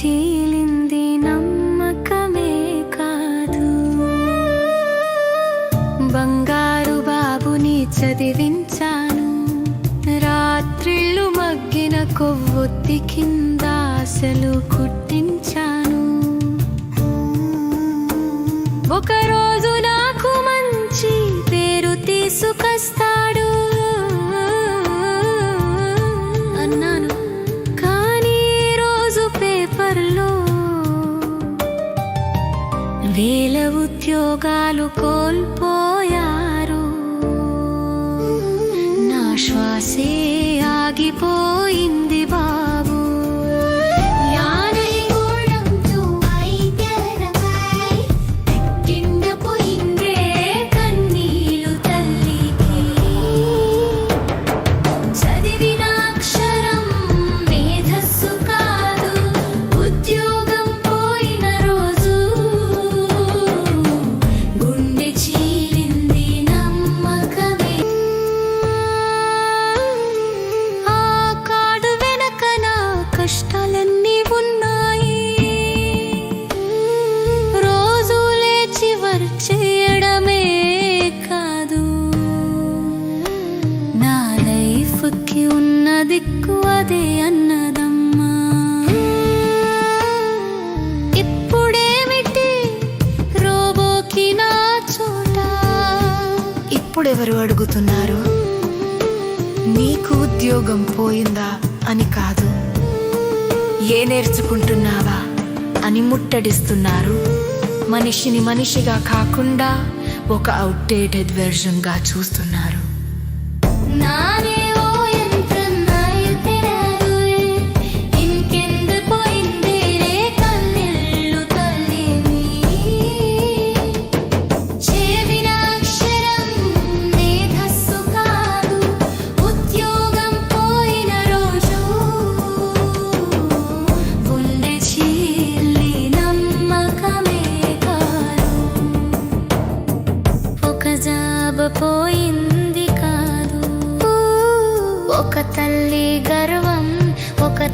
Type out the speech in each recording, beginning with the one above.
చీలింది నమ్మకమే కాదు. బంగారు బాబుని చదివించాను. రాత్రిళ్ళు మగ్గిన కొవ్వొత్తి కింద అసలు కుట్టించాను. ఒకరోజు నాకు మంచి పేరు తీసుకొస్తాడు. వేల ఉద్యోగాలు కోల్పోయారు. నా శ్వాసే లైఫ్కి ఉన్న దిక్కు అదే అన్నదమ్మా. ఇప్పుడేమిటి? రోబోకి నా చోట. ఇప్పుడెవరు అడుగుతున్నారు? నీకు ఉద్యోగం పోయిందా అని కాదు. ఏ నేర్చుకుంటున్నావా అని ముట్టడిస్తున్నారు. మనిషిని మనిషిగా కాకుండా ఒక అవుట్డేటెడ్ వెర్షన్గా చూస్తున్నారు. ನಾನೇ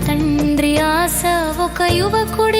తండ్రి ఆశ ఒక యువకుడి